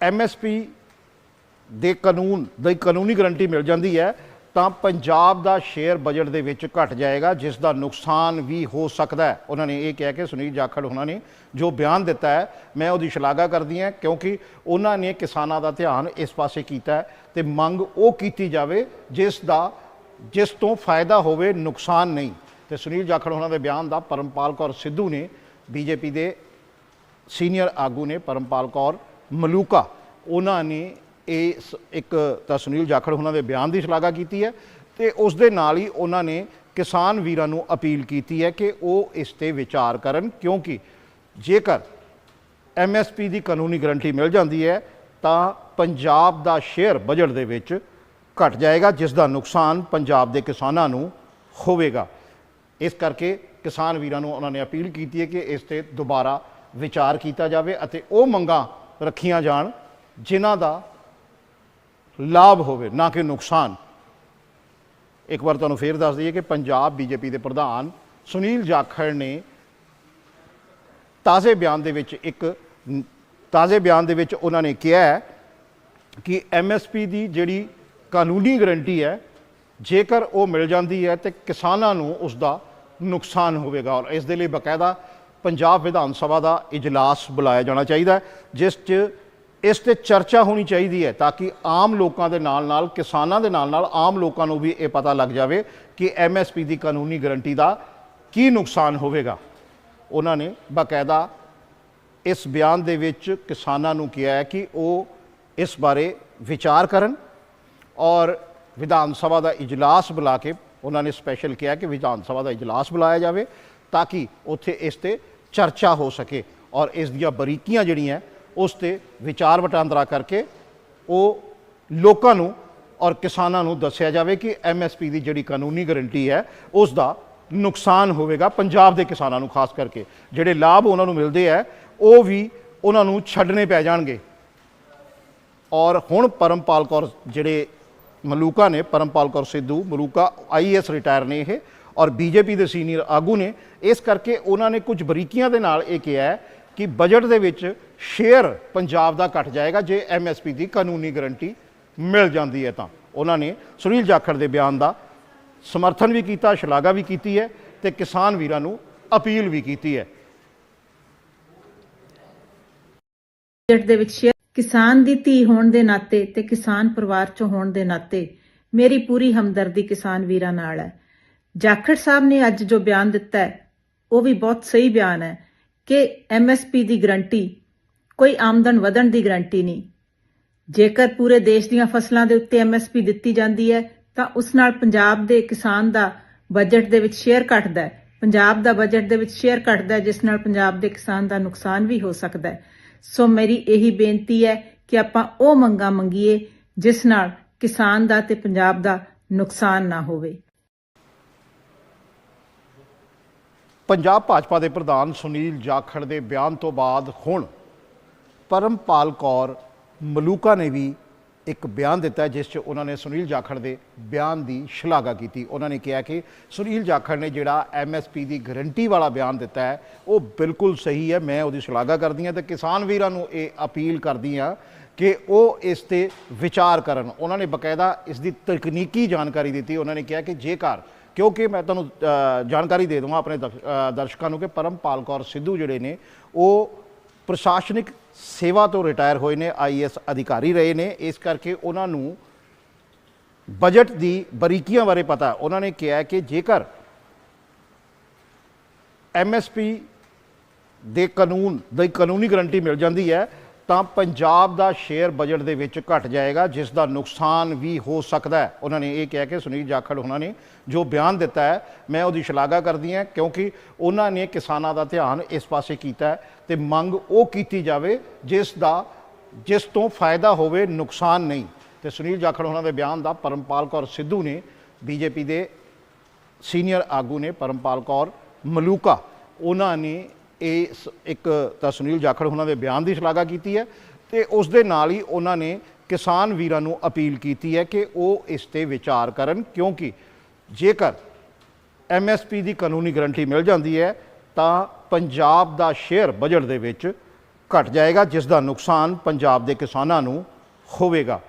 ਐਮਐਸਪੀ ਦੇ ਕਾਨੂੰਨ, ਦੀ ਕਾਨੂੰਨੀ ਗਰੰਟੀ ਮਿਲ ਜਾਂਦੀ ਹੈ ਤਾਂ ਪੰਜਾਬ ਦਾ ਸ਼ੇਅਰ ਬਜਟ ਦੇ ਵਿੱਚ ਘਟ ਜਾਏਗਾ, ਜਿਸ ਦਾ ਨੁਕਸਾਨ ਵੀ ਹੋ ਸਕਦਾ ਹੈ। ਉਹਨਾਂ ਨੇ ਇਹ ਕਿਹਾ ਕਿ ਸੁਨੀਲ ਜਾਖੜ ਉਹਨਾਂ ਨੇ ਜੋ ਬਿਆਨ ਦਿੱਤਾ ਹੈ, ਮੈਂ ਉਹਦੀ ਸ਼ਲਾਘਾ ਕਰਦੀ ਹਾਂ, ਕਿਉਂਕਿ ਉਹਨਾਂ ਨੇ ਕਿਸਾਨਾਂ ਦਾ ਧਿਆਨ ਇਸ ਪਾਸੇ ਕੀਤਾ ਹੈ ਤੇ ਮੰਗ ਉਹ ਕੀਤੀ ਜਾਵੇ ਜਿਸ ਦਾ, ਜਿਸ ਤੋਂ ਫਾਇਦਾ ਹੋਵੇ, ਨੁਕਸਾਨ ਨਹੀਂ। ਤੇ ਸੁਨੀਲ ਜਾਖੜ ਉਹਨਾਂ ਦੇ ਬਿਆਨ ਦਾ ਪਰਮਪਾਲ ਕੌਰ ਸਿੱਧੂ ਨੇ, ਬੀਜੇਪੀ ਦੇ ਸੀਨੀਅਰ ਆਗੂ ਨੇ ਪਰਮਪਾਲ ਕੌਰ ਮਲੂਕਾ, ਉਹਨਾਂ ਨੇ ਇਹ ਸ- ਇੱਕ ਤਾਂ ਸੁਨੀਲ ਜਾਖੜ ਉਹਨਾਂ ਦੇ ਬਿਆਨ ਦੀ ਸ਼ਲਾਘਾ ਕੀਤੀ ਹੈ ਤੇ ਉਸ ਦੇ ਨਾਲ ਹੀ ਉਹਨਾਂ ਨੇ ਕਿਸਾਨ ਵੀਰਾਂ ਨੂੰ ਅਪੀਲ ਕੀਤੀ ਹੈ ਕਿ ਉਹ ਇਸ ਤੇ ਵਿਚਾਰ ਕਰਨ ਕਿਉਂਕਿ ਜੇਕਰ ਐਮਐਸਪੀ ਦੀ ਕਾਨੂੰਨੀ ਗਰੰਟੀ ਮਿਲ ਜਾਂਦੀ ਹੈ, ਤਾਂ ਪੰਜਾਬ ਦਾ ਸ਼ੇਅਰ ਬਜਟ ਦੇ ਵਿੱਚ ਘਟ ਜਾਏਗਾ, ਜਿਸ ਦਾ ਨੁਕਸਾਨ ਪੰਜਾਬ ਦੇ ਕਿਸਾਨਾਂ ਨੂੰ ਹੋਵੇਗਾ। ਇਸ ਕਰਕੇ ਕਿਸਾਨ ਵੀਰਾਂ ਨੂੰ ਉਹਨਾਂ ਨੇ ਅਪੀਲ ਕੀਤੀ ਹੈ ਕਿ ਇਸ ਤੇ ਦੁਬਾਰਾ ਵਿਚਾਰ ਕੀਤਾ ਜਾਵੇ ਅਤੇ ਉਹ ਮੰਗਾਂ ਰੱਖੀਆਂ ਜਾਣ, ਜਿਨ੍ਹਾਂ ਦਾ ਲਾਭ ਹੋਵੇ, ਨਾ ਕਿ ਨੁਕਸਾਨ। ਇੱਕ ਵਾਰ ਤੁਹਾਨੂੰ ਫੇਰ ਦੱਸ ਦਈਏ ਕਿ ਪੰਜਾਬ ਬੀਜੇਪੀ ਦੇ ਪ੍ਰਧਾਨ ਸੁਨੀਲ ਜਾਖੜ ਨੇ ਤਾਜ਼ੇ ਬਿਆਨ ਦੇ ਵਿੱਚ ਇੱਕ ਤਾਜ਼ੇ ਬਿਆਨ ਦੇ ਵਿੱਚ ਉਹਨਾਂ ਨੇ ਕਿਹਾ ਹੈ ਕਿ ਐਮਐਸਪੀ ਦੀ ਜਿਹੜੀ ਕਾਨੂੰਨੀ ਗਰੰਟੀ ਹੈ, ਜੇਕਰ ਉਹ ਮਿਲ ਜਾਂਦੀ ਹੈ ਤੇ ਕਿਸਾਨਾਂ ਨੂੰ ਉਸ ਦਾ ਨੁਕਸਾਨ ਹੋਵੇਗਾ ਔਰ ਇਸ ਦੇ ਲਈ ਬਕਾਇਦਾ ਪੰਜਾਬ ਵਿਧਾਨ ਸਭਾ ਦਾ ਇਜਲਾਸ ਬੁਲਾਇਆ ਜਾਣਾ ਚਾਹੀਦਾ ਜਿਸ 'ਚ ਇਸ ਤੇ ਚਰਚਾ ਹੋਣੀ ਚਾਹੀਦੀ ਹੈ ਤਾਂ ਕਿ ਆਮ ਲੋਕਾਂ ਦੇ ਨਾਲ ਨਾਲ, ਕਿਸਾਨਾਂ ਦੇ ਨਾਲ ਨਾਲ ਆਮ ਲੋਕਾਂ ਨੂੰ ਵੀ ਇਹ ਪਤਾ ਲੱਗ ਜਾਵੇ ਕਿ ਐਮਐਸਪੀ ਦੀ ਕਾਨੂੰਨੀ ਗਰੰਟੀ ਦਾ ਕੀ ਨੁਕਸਾਨ ਹੋਵੇਗਾ। ਉਹਨਾਂ ਨੇ ਬਾਕਾਇਦਾ ਇਸ ਬਿਆਨ ਦੇ ਵਿੱਚ ਕਿਸਾਨਾਂ ਨੂੰ ਕਿਹਾ ਹੈ ਕਿ ਉਹ ਇਸ ਬਾਰੇ ਵਿਚਾਰ ਕਰਨ ਔਰ ਵਿਧਾਨ ਸਭਾ ਦਾ ਇਜਲਾਸ ਬੁਲਾ ਕੇ ਉਹਨਾਂ ਨੇ ਸਪੈਸ਼ਲ ਕਿਹਾ ਕਿ ਵਿਧਾਨ ਸਭਾ ਦਾ ਇਜਲਾਸ ਬੁਲਾਇਆ ਜਾਵੇ ਤਾਂ ਕਿ ਉੱਥੇ ਇਸ ਤੇ ਚਰਚਾ ਹੋ ਸਕੇ ਔਰ ਇਸ ਦੀਆਂ ਬਰੀਕੀਆਂ ਜਿਹੜੀਆਂ ਉਸ ਤੇ ਵਿਚਾਰ ਵਟਾਂਦਰਾ ਕਰਕੇ ਉਹ ਲੋਕਾਂ ਨੂੰ ਔਰ ਕਿਸਾਨਾਂ ਨੂੰ ਦੱਸਿਆ ਜਾਵੇ ਕਿ ਐਮਐਸਪੀ ਦੀ ਜਿਹੜੀ ਕਾਨੂੰਨੀ ਗਾਰੰਟੀ ਹੈ, ਉਸ ਦਾ ਨੁਕਸਾਨ ਹੋਵੇਗਾ ਪੰਜਾਬ ਦੇ ਕਿਸਾਨਾਂ ਨੂੰ, ਖਾਸ ਕਰਕੇ। ਜਿਹੜੇ ਲਾਭ ਉਹਨਾਂ ਨੂੰ ਮਿਲਦੇ ਹੈ ਉਹ ਵੀ ਉਹਨਾਂ ਨੂੰ ਛੱਡਣੇ ਪੈ ਜਾਣਗੇ। ਔਰ ਹੁਣ ਪਰਮਪਾਲ ਕੌਰ ਜਿਹੜੇ ਮਲੂਕਾ ਨੇ, ਪਰਮਪਾਲ ਕੌਰ ਸਿੱਧੂ, ਮਲੂਕਾ ਆਈਐਸ ਰਿਟਾਇਰ ਨੇ ਇਹ, ਔਰ ਬੀਜੇਪੀ ਦੇ ਸੀਨੀਅਰ ਆਗੂ ਨੇ, ਇਸ ਕਰਕੇ ਉਹਨਾਂ ਨੇ ਕੁਝ ਬਰੀਕੀਆਂ ਦੇ ਨਾਲ ਇਹ ਕਿਹਾ ਕਿ ਬਜਟ ਦੇ ਵਿੱਚ ਸ਼ੇਅਰ ਪੰਜਾਬ ਦਾ ਘਟ ਜਾਏਗਾ, ਜੇ ਐਮਐਸਪੀ ਦੀ ਕਾਨੂੰਨੀ ਗਾਰੰਟੀ ਮਿਲ ਜਾਂਦੀ ਹੈ ਤਾਂ। ਉਹਨਾਂ ਨੇ ਸੁਨੀਲ ਜਾਖੜ ਦੇ ਬਿਆਨ ਦਾ ਸਮਰਥਨ ਵੀ ਕੀਤਾ, ਸ਼ਲਾਘਾ ਵੀ ਕੀਤੀ ਹੈ ਤੇ ਕਿਸਾਨ ਵੀਰਾਂ ਨੂੰ ਅਪੀਲ ਵੀ ਕੀਤੀ ਹੈ। ਬਜਟ ਦੇ ਵਿੱਚ ਕਿਸਾਨ ਦੀ ਧੀ ਹੋਣ ਦੇ ਨਾਤੇ ਤੇ ਕਿਸਾਨ ਪਰਿਵਾਰ ਚੋਂ ਹੋਣ ਦੇ ਨਾਤੇ ਮੇਰੀ ਪੂਰੀ ਹਮਦਰਦੀ ਕਿਸਾਨ ਵੀਰਾਂ ਨਾਲ ਹੈ। ਜਾਖੜ ਸਾਹਿਬ ਨੇ ਅੱਜ ਜੋ ਬਿਆਨ ਦਿੱਤਾ ਹੈ, ਉਹ ਵੀ ਬਹੁਤ ਸਹੀ ਬਿਆਨ ਹੈ ਕਿ ਐਮਐਸਪੀ ਦੀ ਗਰੰਟੀ ਕੋਈ ਆਮਦਨ ਵਧਣ ਦੀ ਗਰੰਟੀ ਨਹੀਂ। ਜੇਕਰ ਪੂਰੇ ਦੇਸ਼ ਦੀਆਂ ਫਸਲਾਂ ਦੇ ਉੱਤੇ ਐਮਐਸਪੀ ਦਿੱਤੀ ਜਾਂਦੀ ਹੈ, ਤਾਂ ਉਸ ਨਾਲ ਪੰਜਾਬ ਦੇ ਕਿਸਾਨ ਦਾ ਬਜਟ ਦੇ ਵਿੱਚ ਸ਼ੇਅਰ ਘਟਦਾ ਹੈ। ਪੰਜਾਬ ਦਾ ਬਜਟ ਦੇ ਵਿੱਚ ਸ਼ੇਅਰ ਘਟਦਾ ਹੈ, ਜਿਸ ਨਾਲ ਪੰਜਾਬ ਦੇ ਕਿਸਾਨ ਦਾ ਨੁਕਸਾਨ ਵੀ ਹੋ ਸਕਦਾ ਹੈ। ਸੋ ਮੇਰੀ ਇਹੀ ਬੇਨਤੀ ਹੈ ਕਿ ਆਪਾਂ ਉਹ ਮੰਗਾਂ ਮੰਗੀਏ, ਜਿਸ ਨਾਲ ਕਿਸਾਨ ਦਾ ਤੇ ਪੰਜਾਬ ਦਾ ਨੁਕਸਾਨ ਨਾ ਹੋਵੇ। ਪੰਜਾਬ ਭਾਜਪਾ ਦੇ ਪ੍ਰਧਾਨ ਸੁਨੀਲ ਜਾਖੜ ਦੇ ਬਿਆਨ ਤੋਂ ਬਾਅਦ ਹੁਣ ਪਰਮਪਾਲ ਕੌਰ ਮਲੂਕਾ ਨੇ ਵੀ ਇੱਕ ਬਿਆਨ ਦਿੱਤਾ ਜਿਸ 'ਚ ਉਹਨਾਂ ਨੇ ਸੁਨੀਲ ਜਾਖੜ ਦੇ ਬਿਆਨ ਦੀ ਸ਼ਲਾਘਾ ਕੀਤੀ। ਉਹਨਾਂ ਨੇ ਕਿਹਾ ਕਿ ਸੁਨੀਲ ਜਾਖੜ ਨੇ ਜਿਹੜਾ ਐਮਐਸਪੀ ਦੀ ਗਾਰੰਟੀ ਵਾਲਾ ਬਿਆਨ ਦਿੱਤਾ ਹੈ, ਉਹ ਬਿਲਕੁਲ ਸਹੀ ਹੈ। ਮੈਂ ਉਹਦੀ ਸ਼ਲਾਘਾ ਕਰਦੀ ਹਾਂ ਤੇ ਕਿਸਾਨ ਵੀਰਾਂ ਨੂੰ ਇਹ ਅਪੀਲ ਕਰਦੀ ਹਾਂ ਕਿ ਉਹ ਇਸ ਤੇ ਵਿਚਾਰ ਕਰਨ। ਉਹਨਾਂ ਨੇ ਬਕਾਇਦਾ ਇਸ ਦੀ ਤਕਨੀਕੀ ਜਾਣਕਾਰੀ ਦਿੱਤੀ। ਉਹਨਾਂ ਨੇ ਕਿਹਾ ਕਿ ਜੇਕਰ, ਕਿਉਂਕਿ ਮੈਂ ਤੁਹਾਨੂੰ ਜਾਣਕਾਰੀ ਦੇ ਦਵਾਂ ਆਪਣੇ ਦਰਸ਼ਕਾਂ ਨੂੰ ਕਿ ਪਰਮਪਾਲ ਕੌਰ ਸਿੱਧੂ ਜਿਹੜੇ ਨੇ, ਉਹ ਪ੍ਰਸ਼ਾਸਨਿਕ ਸੇਵਾ ਤੋਂ ਰਿਟਾਇਰ ਹੋਏ ਨੇ ਆਈਐਸ ਅਧਿਕਾਰੀ ਰਹੇ ਨੇ। ਇਸ ਕਰਕੇ ਉਹਨਾਂ ਨੂੰ ਬਜਟ ਦੀ ਬਰੀਕੀਆਂ ਬਾਰੇ ਪਤਾ। ਉਹਨਾਂ ਨੇ ਕਿਹਾ ਕਿ ਜੇਕਰ ਐਮਐਸਪੀ ਦੇ ਕਾਨੂੰਨ, ਦੀ ਕਾਨੂੰਨੀ ਗਰੰਟੀ ਮਿਲ ਜਾਂਦੀ ਹੈ ਤਾਂ ਪੰਜਾਬ ਦਾ ਸ਼ੇਅਰ ਬਜਟ ਦੇ ਵਿੱਚ ਘਟ ਜਾਏਗਾ, ਜਿਸ ਦਾ ਨੁਕਸਾਨ ਵੀ ਹੋ ਸਕਦਾ ਹੈ। ਉਹਨਾਂ ਨੇ ਇਹ ਕਿਹਾ ਕਿ ਸੁਨੀਲ ਜਾਖੜ ਉਹਨਾਂ ਨੇ ਜੋ ਬਿਆਨ ਦਿੱਤਾ ਹੈ, ਮੈਂ ਉਹਦੀ ਸ਼ਲਾਘਾ ਕਰਦੀ ਹਾਂ, ਕਿਉਂਕਿ ਉਹਨਾਂ ਨੇ ਕਿਸਾਨਾਂ ਦਾ ਧਿਆਨ ਇਸ ਪਾਸੇ ਕੀਤਾ ਹੈ ਤੇ ਮੰਗ ਉਹ ਕੀਤੀ ਜਾਵੇ ਜਿਸ ਦਾ, ਜਿਸ ਤੋਂ ਫਾਇਦਾ ਹੋਵੇ, ਨੁਕਸਾਨ ਨਹੀਂ। ਤੇ ਸੁਨੀਲ ਜਾਖੜ ਉਹਨਾਂ ਦੇ ਬਿਆਨ ਦਾ ਪਰਮਪਾਲ ਕੌਰ ਸਿੱਧੂ ਨੇ, ਬੀਜੇਪੀ ਦੇ ਸੀਨੀਅਰ ਆਗੂ ਨੇ ਪਰਮਪਾਲ ਕੌਰ ਮਲੂਕਾ, ਉਹਨਾਂ ਨੇ ਇਸ ਇੱਕ ਤਾਂ ਸੁਨੀਲ ਜਾਖੜ ਉਹਨਾਂ ਦੇ ਬਿਆਨ ਦੀ ਸ਼ਲਾਘਾ ਕੀਤੀ ਹੈ ਤੇ ਉਸ ਦੇ ਨਾਲ ਹੀ ਉਹਨਾਂ ਨੇ ਕਿਸਾਨ ਵੀਰਾਂ ਨੂੰ ਅਪੀਲ ਕੀਤੀ ਹੈ ਕਿ ਉਹ ਇਸ ਤੇ ਵਿਚਾਰ ਕਰਨ ਕਿਉਂਕਿ ਜੇਕਰ ਐਮਐਸਪੀ ਦੀ ਕਾਨੂੰਨੀ ਗਰੰਟੀ ਮਿਲ ਜਾਂਦੀ ਹੈ ਤਾਂ ਪੰਜਾਬ ਦਾ ਸ਼ੇਅਰ ਬਜਟ ਦੇ ਵਿੱਚ ਘਟ ਜਾਏਗਾ, ਜਿਸ ਦਾ ਨੁਕਸਾਨ ਪੰਜਾਬ ਦੇ ਕਿਸਾਨਾਂ ਨੂੰ ਹੋਵੇਗਾ।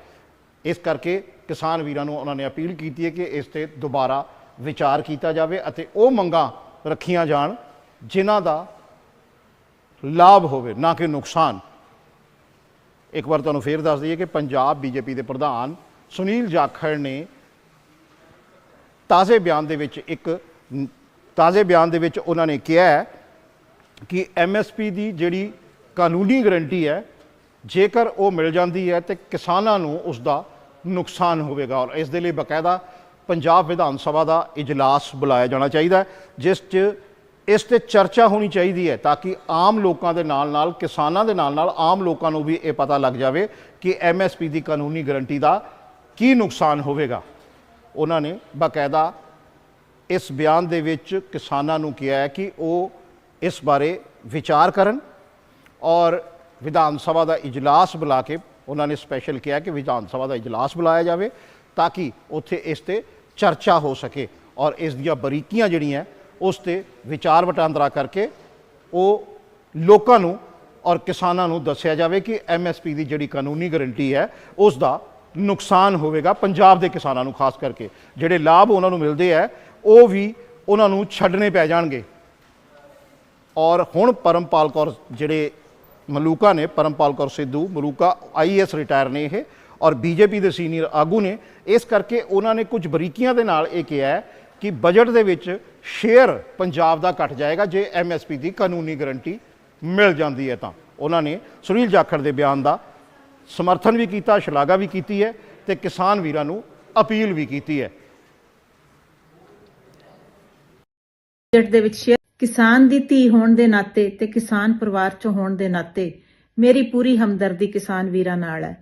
ਇਸ ਕਰਕੇ ਕਿਸਾਨ ਵੀਰਾਂ ਨੂੰ ਉਹਨਾਂ ਨੇ ਅਪੀਲ ਕੀਤੀ ਹੈ ਕਿ ਇਸ ਤੇ ਦੁਬਾਰਾ ਵਿਚਾਰ ਕੀਤਾ ਜਾਵੇ ਅਤੇ ਉਹ ਮੰਗਾਂ ਰੱਖੀਆਂ ਜਾਣ, ਜਿਨ੍ਹਾਂ ਦਾ ਲਾਭ ਹੋਵੇ, ਨਾ ਕਿ ਨੁਕਸਾਨ। ਇੱਕ ਵਾਰ ਤੁਹਾਨੂੰ ਫੇਰ ਦੱਸ ਦਈਏ ਕਿ ਪੰਜਾਬ ਬੀਜੇਪੀ ਦੇ ਪ੍ਰਧਾਨ ਸੁਨੀਲ ਜਾਖੜ ਨੇ ਤਾਜ਼ੇ ਬਿਆਨ ਦੇ ਵਿੱਚ ਇੱਕ ਤਾਜ਼ੇ ਬਿਆਨ ਦੇ ਵਿੱਚ ਉਹਨਾਂ ਨੇ ਕਿਹਾ ਹੈ ਕਿ ਐਮਐਸਪੀ ਦੀ ਜਿਹੜੀ ਕਾਨੂੰਨੀ ਗਰੰਟੀ ਹੈ, ਜੇਕਰ ਉਹ ਮਿਲ ਜਾਂਦੀ ਹੈ ਤੇ ਕਿਸਾਨਾਂ ਨੂੰ ਉਸ ਦਾ ਨੁਕਸਾਨ ਹੋਵੇਗਾ ਔਰ ਇਸ ਦੇ ਲਈ ਬਕਾਇਦਾ ਪੰਜਾਬ ਵਿਧਾਨ ਸਭਾ ਦਾ ਇਜਲਾਸ ਬੁਲਾਇਆ ਜਾਣਾ ਚਾਹੀਦਾ ਜਿਸ 'ਚ ਇਸ ਤੇ ਚਰਚਾ ਹੋਣੀ ਚਾਹੀਦੀ ਹੈ ਤਾਂ ਕਿ ਆਮ ਲੋਕਾਂ ਦੇ ਨਾਲ ਨਾਲ, ਕਿਸਾਨਾਂ ਦੇ ਨਾਲ ਨਾਲ ਆਮ ਲੋਕਾਂ ਨੂੰ ਵੀ ਇਹ ਪਤਾ ਲੱਗ ਜਾਵੇ ਕਿ ਐਮਐਸਪੀ ਦੀ ਕਾਨੂੰਨੀ ਗਾਰੰਟੀ ਦਾ ਕੀ ਨੁਕਸਾਨ ਹੋਵੇਗਾ। ਉਹਨਾਂ ਨੇ ਬਕਾਇਦਾ ਇਸ ਬਿਆਨ ਦੇ ਵਿੱਚ ਕਿਸਾਨਾਂ ਨੂੰ ਕਿਹਾ ਹੈ ਕਿ ਉਹ ਇਸ ਬਾਰੇ ਵਿਚਾਰ ਕਰਨ ਔਰ ਵਿਧਾਨ ਸਭਾ ਦਾ ਇਜਲਾਸ ਬੁਲਾ ਕੇ ਉਹਨਾਂ ਨੇ ਸਪੈਸ਼ਲ ਕਿਹਾ ਕਿ ਵਿਧਾਨ ਸਭਾ ਦਾ ਇਜਲਾਸ ਬੁਲਾਇਆ ਜਾਵੇ ਤਾਂ ਕਿ ਉੱਥੇ ਇਸ ਤੇ ਚਰਚਾ ਹੋ ਸਕੇ ਔਰ ਇਸ ਦੀਆਂ ਬਰੀਕੀਆਂ ਜਿਹੜੀਆਂ ਉਸ ਤੇ ਵਿਚਾਰ ਵਟਾਂਦਰਾ ਕਰਕੇ ਉਹ ਲੋਕਾਂ ਨੂੰ ਔਰ ਕਿਸਾਨਾਂ ਨੂੰ ਦੱਸਿਆ ਜਾਵੇ ਕਿ ਐਮਐਸਪੀ ਦੀ ਜਿਹੜੀ ਕਾਨੂੰਨੀ ਗਾਰੰਟੀ ਹੈ, ਉਸ ਦਾ ਨੁਕਸਾਨ ਹੋਵੇਗਾ ਪੰਜਾਬ ਦੇ ਕਿਸਾਨਾਂ ਨੂੰ, ਖਾਸ ਕਰਕੇ। ਜਿਹੜੇ ਲਾਭ ਉਹਨਾਂ ਨੂੰ ਮਿਲਦੇ ਹੈ, ਉਹ ਵੀ ਉਹਨਾਂ ਨੂੰ ਛੱਡਣੇ ਪੈ ਜਾਣਗੇ। ਔਰ ਹੁਣ ਪਰਮਪਾਲ ਕੌਰ ਜਿਹੜੇ ਮਲੂਕਾ ਨੇ, ਪਰਮਪਾਲ ਕੌਰ ਸਿੱਧੂ ਮਲੂਕਾ ਆਈਐਸ ਰਿਟਾਇਰ ਨੇ ਇਹ, ਔਰ ਬੀਜੇਪੀ ਦੇ ਸੀਨੀਅਰ ਆਗੂ ਨੇ, ਇਸ ਕਰਕੇ ਉਹਨਾਂ ਨੇ ਕੁਝ ਬਰੀਕੀਆਂ ਦੇ ਨਾਲ ਇਹ ਕਿਹਾ ਕਿ ਬਜਟ ਦੇ ਵਿੱਚ ਸ਼ੇਅਰ ਪੰਜਾਬ ਦਾ ਘਟ ਜਾਏਗਾ, ਜੇ ਐਮਐਸਪੀ ਦੀ ਕਾਨੂੰਨੀ ਗਾਰੰਟੀ ਮਿਲ ਜਾਂਦੀ ਹੈ ਤਾਂ। ਉਹਨਾਂ ਨੇ ਸੁਨੀਲ ਜਾਖੜ ਦੇ ਬਿਆਨ ਦਾ ਸਮਰਥਨ ਵੀ ਕੀਤਾ, ਸ਼ਲਾਘਾ ਵੀ ਕੀਤੀ ਹੈ ਤੇ ਕਿਸਾਨ ਵੀਰਾਂ ਨੂੰ ਅਪੀਲ ਵੀ ਕੀਤੀ ਹੈ। ਬਜਟ ਦੇ ਵਿੱਚ ਕਿਸਾਨ ਦੀ ਧੀ ਹੋਣ ਦੇ ਨਾਤੇ ਤੇ ਕਿਸਾਨ ਪਰਿਵਾਰ ਚੋਂ ਹੋਣ ਦੇ ਨਾਤੇ ਮੇਰੀ ਪੂਰੀ ਹਮਦਰਦੀ ਕਿਸਾਨ ਵੀਰਾਂ ਨਾਲ ਹੈ।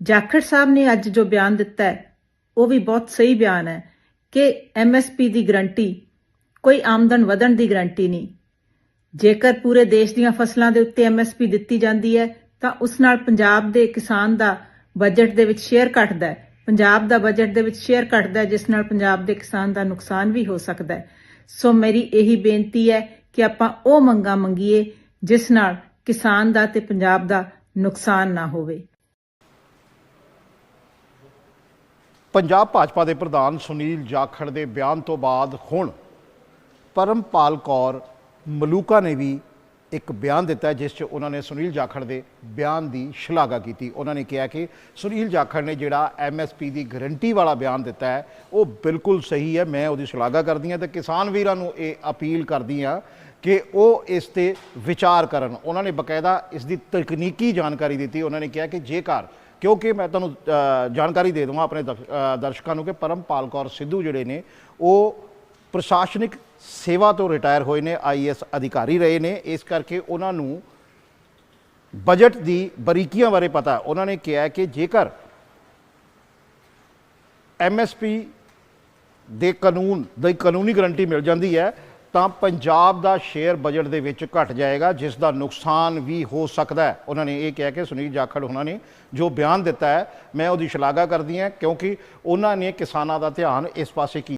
ਜਾਖੜ ਸਾਹਿਬ ਨੇ ਅੱਜ ਜੋ ਬਿਆਨ ਦਿੱਤਾ ਹੈ, ਉਹ ਵੀ ਬਹੁਤ ਸਹੀ ਬਿਆਨ ਹੈ। ਕਿ ਐਮਐਸਪੀ ਦੀ ਗਰੰਟੀ ਕੋਈ ਆਮਦਨ ਵਧਣ ਦੀ ਗਰੰਟੀ ਨਹੀਂ। ਜੇਕਰ ਪੂਰੇ ਦੇਸ਼ ਦੀਆਂ ਫਸਲਾਂ ਦੇ ਉੱਤੇ ਐਮਐਸਪੀ ਦਿੱਤੀ ਜਾਂਦੀ ਹੈ, ਤਾਂ ਉਸ ਨਾਲ ਪੰਜਾਬ ਦੇ ਕਿਸਾਨ ਦਾ ਬਜਟ ਦੇ ਵਿੱਚ ਸ਼ੇਅਰ ਘਟਦਾ ਹੈ। ਪੰਜਾਬ ਦਾ ਬਜਟ ਦੇ ਵਿੱਚ ਸ਼ੇਅਰ ਘਟਦਾ ਹੈ, ਜਿਸ ਨਾਲ ਪੰਜਾਬ ਦੇ ਕਿਸਾਨ ਦਾ ਨੁਕਸਾਨ ਵੀ ਹੋ ਸਕਦਾ ਹੈ। ਸੋ ਮੇਰੀ ਇਹੀ ਬੇਨਤੀ ਹੈ ਕਿ ਆਪਾਂ ਉਹ ਮੰਗਾਂ ਮੰਗੀਏ, ਜਿਸ ਨਾਲ ਕਿਸਾਨ ਦਾ ਤੇ ਪੰਜਾਬ ਦਾ ਨੁਕਸਾਨ ਨਾ ਹੋਵੇ। ਪੰਜਾਬ ਭਾਜਪਾ ਦੇ ਪ੍ਰਧਾਨ ਸੁਨੀਲ ਜਾਖੜ ਦੇ ਬਿਆਨ ਤੋਂ ਬਾਅਦ ਹੁਣ ਪਰਮਪਾਲ ਕੌਰ ਮਲੂਕਾ ਨੇ ਵੀ ਇੱਕ ਬਿਆਨ ਦਿੱਤਾ ਜਿਸ 'ਚ ਉਹਨਾਂ ਨੇ ਸੁਨੀਲ ਜਾਖੜ ਦੇ ਬਿਆਨ ਦੀ ਸ਼ਲਾਘਾ ਕੀਤੀ। ਉਹਨਾਂ ਨੇ ਕਿਹਾ ਕਿ ਸੁਨੀਲ ਜਾਖੜ ਨੇ ਜਿਹੜਾ ਐਮਐਸਪੀ ਦੀ ਗਰੰਟੀ ਵਾਲਾ ਬਿਆਨ ਦਿੱਤਾ ਹੈ, ਉਹ ਬਿਲਕੁਲ ਸਹੀ ਹੈ। ਮੈਂ ਉਹਦੀ ਸ਼ਲਾਘਾ ਕਰਦੀ ਹਾਂ ਤੇ ਕਿਸਾਨ ਵੀਰਾਂ ਨੂੰ ਇਹ ਅਪੀਲ ਕਰਦੀ ਹਾਂ ਕਿ ਉਹ ਇਸ ਤੇ ਵਿਚਾਰ ਕਰਨ। ਉਹਨਾਂ ਨੇ ਬਕਾਇਦਾ ਇਸ ਦੀ ਤਕਨੀਕੀ ਜਾਣਕਾਰੀ ਦਿੱਤੀ। ਉਹਨਾਂ ਨੇ ਕਿਹਾ ਕਿ ਜੇਕਰ ਕਿਉਂਕਿ ਮੈਂ ਤੁਹਾਨੂੰ ਜਾਣਕਾਰੀ ਦੇ ਦਵਾਂ ਆਪਣੇ ਦਰਸ਼ਕਾਂ ਨੂੰ ਕਿ ਪਰਮਪਾਲ ਕੌਰ ਸਿੱਧੂ ਜਿਹੜੇ ਨੇ, ਉਹ ਪ੍ਰਸ਼ਾਸਨਿਕ ਸੇਵਾ ਤੋਂ ਰਿਟਾਇਰ ਹੋਏ ਨੇ ਆਈਐਸ ਅਧਿਕਾਰੀ ਰਹੇ ਨੇ। ਇਸ ਕਰਕੇ ਉਹਨਾਂ ਨੂੰ ਬਜਟ ਦੀ ਬਰੀਕੀਆਂ ਬਾਰੇ ਪਤਾ ਉਹਨਾਂ ਨੇ ਕਿਹਾ ਕਿ ਜੇਕਰ ਐਮਐਸਪੀ ਦੇ ਕਾਨੂੰਨ, ਦੀ ਕਾਨੂੰਨੀ ਗਰੰਟੀ ਮਿਲ ਜਾਂਦੀ ਹੈ ਤਾਂ ਪੰਜਾਬ ਦਾ ਸ਼ੇਅਰ ਬਜਟ ਦੇ ਵਿੱਚ ਘਟ ਜਾਏਗਾ, ਜਿਸ ਦਾ ਨੁਕਸਾਨ ਵੀ ਹੋ ਸਕਦਾ ਹੈ। ਉਹਨਾਂ ਨੇ ਇਹ ਕਿਹਾ ਕਿ ਸੁਨੀਲ ਜਾਖੜ ਉਹਨਾਂ ਨੇ ਜੋ ਬਿਆਨ ਦਿੱਤਾ ਹੈ, ਮੈਂ ਉਹਦੀ ਸ਼ਲਾਘਾ ਕਰਦੀ ਹਾਂ ਕਿਉਂਕਿ ਉਹਨਾਂ ਨੇ ਕਿਸਾਨਾਂ ਦਾ ਧਿਆਨ ਇਸ ਪਾਸੇ ਕੀਤਾ।